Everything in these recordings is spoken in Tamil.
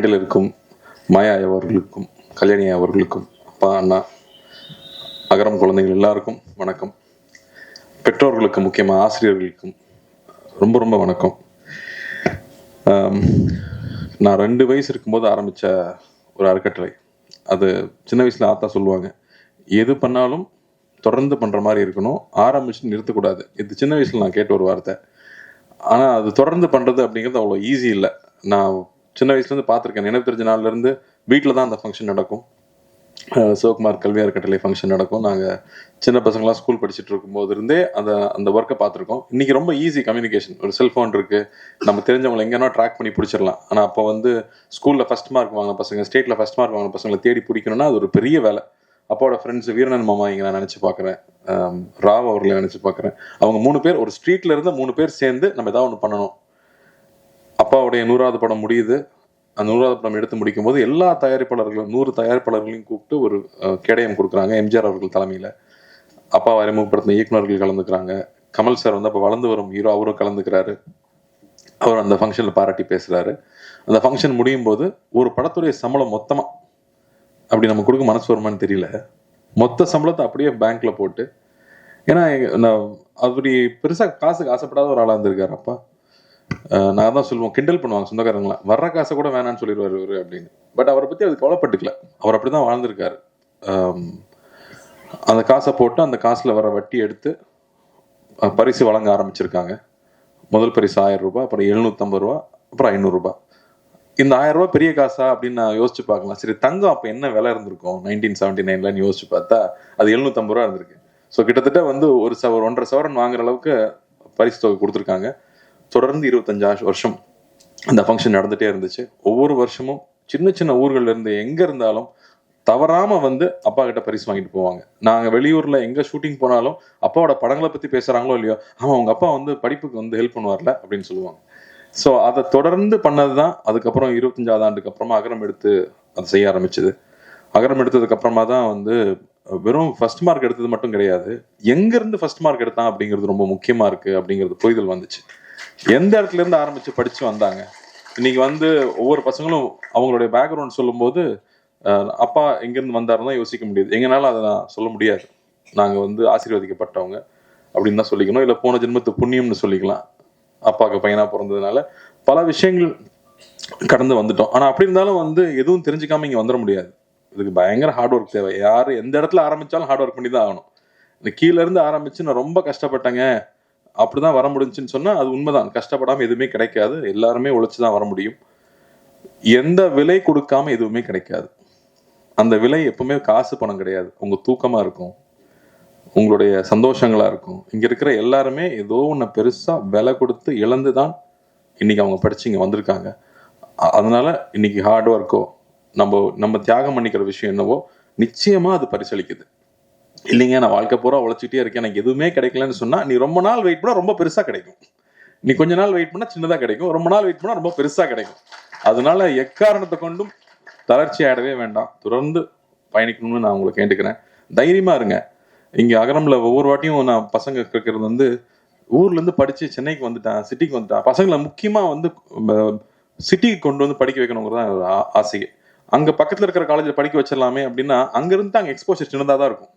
மேடையில் இருக்கும் மாயா அவர்களுக்கும் கல்யாணி அவர்களுக்கும் அப்பா அண்ணா அகரம் குழந்தைகள் எல்லாருக்கும் வணக்கம். பெற்றோர்களுக்கு முக்கியமாக ஆசிரியர்களுக்கும் ரொம்ப ரொம்ப வணக்கம். நான் ரெண்டு வயசு இருக்கும்போது ஆரம்பித்த ஒரு அறக்கட்டளை. அது சின்ன வயசில் ஆத்தா சொல்லுவாங்க எது பண்ணாலும் தொடர்ந்து பண்ணுற மாதிரி இருக்கணும் ஆரம்பிச்சு நிறுத்தக்கூடாது. இது சின்ன வயசில் நான் கேட்ட ஒரு வார்த்தை. ஆனால் அது தொடர்ந்து பண்ணுறது அப்படிங்கிறது அவ்வளோ ஈஸி இல்லை. நான் சின்ன வயசுலேருந்து பார்த்துருக்கேன். நினைவு தெரிஞ்ச நாள்லேருந்து வீட்டில் தான் அந்த ஃபங்க்ஷன் நடக்கும். சிவகுமார் கல்வி அறக்கட்டளை ஃபங்க்ஷன் நடக்கும். நாங்கள் சின்ன பசங்களாம் ஸ்கூல் படிச்சுட்டு இருக்கும்போது இருந்தே அந்த அந்த ஒர்க்கை பார்த்துருக்கோம். இன்றைக்கி ரொம்ப ஈஸி கம்யூனிகேஷன் ஒரு செல்ஃபோன் இருக்குது நம்ம தெரிஞ்சவங்களை எங்கேனா ட்ராக் பண்ணி பிடிச்சிடலாம். ஆனால் அப்போ வந்து ஸ்கூலில் ஃபர்ஸ்ட் மார்க் வாங்கின பசங்க ஸ்டேட்டில் ஃபர்ஸ்ட் மார்க் வாங்கின பசங்களை தேடி பிடிக்கணும்னா அது ஒரு பெரிய வேலை. அப்போட ஃப்ரெண்ட்ஸ் வீரனன் மாமா இங்கே நான் நினச்சி பார்க்குறேன். ராவ் அவர்களை நினச்சி பார்க்குறேன். அவங்க மூணு பேர் ஒரு ஸ்ட்ரீட்டில் இருந்து மூணு பேர் சேர்ந்து நம்ம ஏதாவது ஒன்று பண்ணணும். அப்பாவுடைய நூறாவது படம் முடியுது. அந்த நூறாவது படம் எடுத்து முடிக்கும் போது எல்லா தயாரிப்பாளர்களும் நூறு தயாரிப்பாளர்களையும் கூப்பிட்டு ஒரு கேடயம் கொடுக்குறாங்க. எம்ஜிஆர் அவர்கள் தலைமையில். அப்பா அறிமுகப்படுத்தின இயக்குனர்கள் கலந்துக்கிறாங்க. கமல் சார் வந்து அப்போ வளர்ந்து வரும் ஹீரோ அவரும் கலந்துக்கிறாரு. அவர் அந்த ஃபங்க்ஷனில் பாராட்டி பேசுகிறாரு அந்த ஃபங்க்ஷன் முடியும் போது ஒரு படத்துடைய சம்பளம் மொத்தமாக அப்படி நம்ம கொடுக்க மனசு வருமான்னு தெரியல. மொத்த சம்பளத்தை அப்படியே பேங்க்கில் போட்டு ஏன்னா நான் அப்படி பெருசாக காசுக்கு ஆசைப்படாத ஒரு ஆளாக இருந்திருக்காரு அப்பா. நான் தான் சொல்லுவோம் கிண்டல் பண்ணுவாங்க சொந்தக்காரங்களா. வர்ற காசை கூட வேணாம்னு சொல்லிடுவார் இவர் அப்படின்னு. பட் அவரை பற்றி அது கவலைப்பட்டுக்கல. அவர் அப்படிதான் வாழ்ந்திருக்காரு. அந்த காசை போட்டு அந்த காசில் வர வட்டி எடுத்து பரிசு வழங்க ஆரம்பிச்சிருக்காங்க. முதல் பரிசு ஆயிரம் ரூபாய் அப்புறம் எழுநூத்தம்பது ரூபா அப்புறம் ஐநூறுரூபா இந்த ஆயிரம் ரூபாய் பெரிய காசா அப்படின்னு நான் யோசிச்சு பார்க்கலாம். சரி தங்கம் அப்போ என்ன விலை இருந்திருக்கும்? நைன்டீன் செவன்டி நைன்லன்னு யோசிச்சு பார்த்தா அது எழுநூத்தம்பது ரூபா இருந்திருக்கு. ஸோ கிட்டத்தட்ட வந்து ஒரு சவர் ஒன்றரை சவரன் வாங்குற அளவுக்கு பரிசு தொகை கொடுத்துருக்காங்க. தொடர்ந்து இருபத்தஞ்சு வருஷம் அந்த ஃபங்க்ஷன் நடந்துகிட்டே இருந்துச்சு. ஒவ்வொரு வருஷமும் சின்ன சின்ன ஊர்கள்ல இருந்து எங்கே இருந்தாலும் தவறாமல் வந்து அப்பா கிட்ட பரிசு வாங்கிட்டு போவாங்க. நாங்கள் வெளியூரில் எங்கே ஷூட்டிங் போனாலும் அப்பாவோட படங்களை பற்றி பேசுகிறாங்களோ இல்லையோ ஆமாம் அவங்க அப்பா வந்து படிப்புக்கு வந்து ஹெல்ப் பண்ணுவார்ல அப்படின்னு சொல்லுவாங்க. ஸோ அதை தொடர்ந்து பண்ணது தான் அதுக்கப்புறம் இருபத்தஞ்சாவது ஆண்டுக்கு அப்புறமா அகரம் எடுத்து அதை செய்ய ஆரம்பிச்சது. அகரம் எடுத்ததுக்கப்புறமா தான் வந்து வெறும் ஃபர்ஸ்ட் மார்க் எடுத்தது மட்டும் கிடையாது. எங்கேருந்து ஃபர்ஸ்ட் மார்க் எடுத்தான் அப்படிங்கிறது ரொம்ப முக்கியமாக இருக்குது அப்படிங்கிறது புரிதல் வந்துச்சு. எந்த இடத்துல இருந்து ஆரம்பிச்சு படிச்சு வந்தாங்க? இன்னைக்கு வந்து ஒவ்வொரு பசங்களும் அவங்களுடைய பேக்ரவுண்ட் சொல்லும்போது அப்பா எங்கிருந்து வந்தாருன்னா யோசிக்க முடியுது. எங்கனால அதை நான் சொல்ல முடியாது. நாங்க வந்து ஆசீர்வதிக்கப்பட்டவங்க அப்படின்னு தான் சொல்லிக்கணும். இல்ல போன ஜென்மத்து புண்ணியம்னு சொல்லிக்கலாம். அப்பாவுக்கு பையனா பிறந்ததுனால பல விஷயங்கள் கடந்து வந்துட்டோம். ஆனா அப்படி இருந்தாலும் வந்து எதுவும் தெரிஞ்சுக்காம இங்க வந்துட முடியாது. இதுக்கு பயங்கர ஹார்ட் ஒர்க் தேவை. யாரு எந்த இடத்துல ஆரம்பிச்சாலும் ஹார்ட் ஒர்க் பண்ணி தான் ஆகணும். இந்த கீழே இருந்து ஆரம்பிச்சு நான் ரொம்ப கஷ்டப்பட்டேங்க. அப்படிதான் வர முடிஞ்சுன்னு சொன்னா அது உண்மைதான். கஷ்டப்படாம எதுவுமே கிடைக்காது. எல்லாருமே உழைச்சுதான் வர முடியும். எந்த விலை கொடுக்காம எதுவுமே கிடைக்காது. அந்த விலை எப்பவுமே காசு பணம் கிடையாது. உங்க தூக்கமா இருக்கும். உங்களுடைய சந்தோஷங்களா இருக்கும். இங்க இருக்கிற எல்லாருமே ஏதோ ஒன்று பெருசா விலை கொடுத்து இழந்து தான் இன்னைக்கு அவங்க படிச்சு இங்க வந்திருக்காங்க. அதனால இன்னைக்கு ஹார்ட் ஒர்க்கோ நம்ம நம்ம தியாகம் பண்ணிக்கிற விஷயம் என்னவோ நிச்சயமா அது பரிசளிக்குது. இல்லைங்க நான் வாழ்க்கை பூரா உழைச்சிட்டே இருக்கேன். எனக்கு எதுவுமே கிடைக்கலன்னு சொன்னால் நீ ரொம்ப நாள் வெயிட் பண்ணால் ரொம்ப பெருசாக கிடைக்கும். நீ கொஞ்ச நாள் வெயிட் பண்ணால் சின்னதாக கிடைக்கும். ரொம்ப நாள் வெயிட் பண்ணால் ரொம்ப பெருசாக கிடைக்கும். அதனால எக்காரணத்தை கொண்டும் தளர்ச்சி ஆடவே வேண்டாம். தொடர்ந்து பயணிக்கணும்னு நான் உங்களை கேட்டுக்கிறேன். தைரியமாக இருங்க. இங்கே அகரமில் ஒவ்வொரு வாட்டியும் நான் பசங்க கேட்கறது வந்து ஊர்லேருந்து படித்து சென்னைக்கு வந்துட்டேன் சிட்டிக்கு வந்துட்டான். பசங்களை முக்கியமாக வந்து சிட்டிக்கு கொண்டு வந்து படிக்க வைக்கணுங்கிறது தான் ஆசையே அங்கே பக்கத்தில் இருக்கிற காலேஜில் படிக்க வச்சிடலாமே அப்படின்னா அங்கேருந்து தான் அங்கே எக்ஸ்போஷர் சின்னதாக தான் இருக்கும்.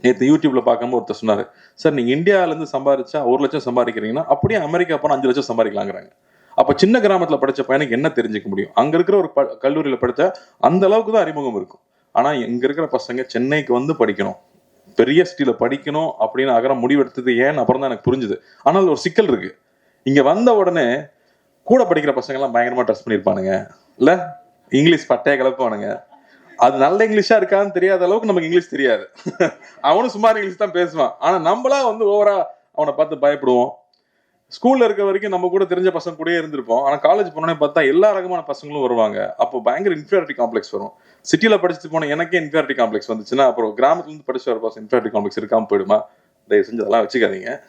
நேற்று யூடியூப்பில் பார்க்கும்போது ஒருத்தர் சொன்னார் சார் நீங்கள் இந்தியாவிலேருந்து சம்பாதிச்சா ஒரு லட்சம் சம்பாதிக்கிறீங்கன்னா அப்படியே அமெரிக்கா போனால் அஞ்சு லட்சம் சம்பாதிக்கலாங்கிறாங்க. அப்போ சின்ன கிராமத்தில் படித்த பையனுக்கு என்ன தெரிஞ்சுக்க முடியும்? அங்கே இருக்கிற ஒரு ப- கல்லூரியில் படித்த அந்த அளவுக்கு தான் அறிமுகம் இருக்கும். ஆனால் இங்கே இருக்கிற பசங்க சென்னைக்கு வந்து படிக்கணும். பெரிய சிட்டியில் படிக்கணும் அப்படின்னு அகரம் முடிவெடுத்தது ஏன் அப்புறம் தான் எனக்கு புரிஞ்சுது. ஆனால் ஒரு சிக்கல் இருக்கு. இங்கே வந்த உடனே கூட படிக்கிற பசங்கள்லாம் பயங்கரமாக ட்ரெஸ் பண்ணிருப்பானுங்க. இல்லை? இங்கிலீஷ் பட்டைய கலப்பானுங்க அது நல்ல இங்கிலீஷா இருக்கான்னு தெரியாத அளவுக்கு நமக்கு இங்கிலீஷ் தெரியாது. அவனும் சுமார் இங்கிலீஷ் தான் பேசுவான். ஆனா நம்மளா வந்து ஓவரா அவனை பார்த்து பயப்படுவோம். ஸ்கூல்ல இருக்க வரைக்கும் நம்ம கூட தெரிஞ்ச பசங்க கூடயே இருந்திருப்போம். ஆனா காலேஜ் போனோடனே பார்த்தா எல்லா ரகமான பசங்களும் வருவாங்க. அப்போ பயங்கர இன்ஃபியாரிட்டி காம்ப்ளெக்ஸ் வரும். சிட்டில படிச்சுட்டு போன எனக்கே இன்ஃபியாரிட்டி காம்ப்ளெக்ஸ் வந்துச்சுன்னா அப்புறம் கிராமத்துல இருந்து படிச்சு வர பசங்க இன்ஃபியாரிட்டி காம்ப்ளெக்ஸ் இருக்காம போயிடுமா? தயவு செஞ்சு அதெல்லாம் வச்சுக்காதீங்க.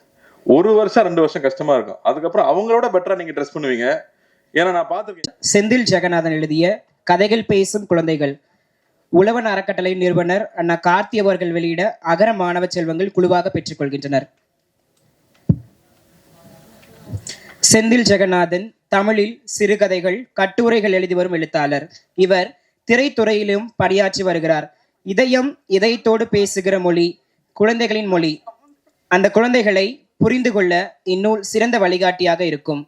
ஒரு வருஷம் ரெண்டு வருஷம் கஷ்டமா இருக்கும். அதுக்கப்புறம் அவங்களோட பெட்டரா நீங்க ட்ரெஸ் பண்ணுவீங்க. ஏன்னா நான் பார்த்திருக்கேன். செந்தில் ஜெகநாதன் எழுதிய கதைகள் பேசும் குழந்தைகள். உழவன் அறக்கட்டளை நிறுவனர் அண்ணா கார்த்தி அவர்கள் வெளியிட அகர மாணவ செல்வங்கள் குழுவாக பெற்றுக்கொள்கின்றனர். செந்தில் ஜெகநாதன் தமிழில் சிறுகதைகள் கட்டுரைகள் எழுதி வரும் எழுத்தாளர். இவர் திரைத்துறையிலும் பணியாற்றி வருகிறார். இதயம் இதயத்தோடு பேசுகிற மொழி குழந்தைகளின் மொழி. அந்த குழந்தைகளை புரிந்து கொள்ள இந்நூல் சிறந்த வழிகாட்டியாக இருக்கும்.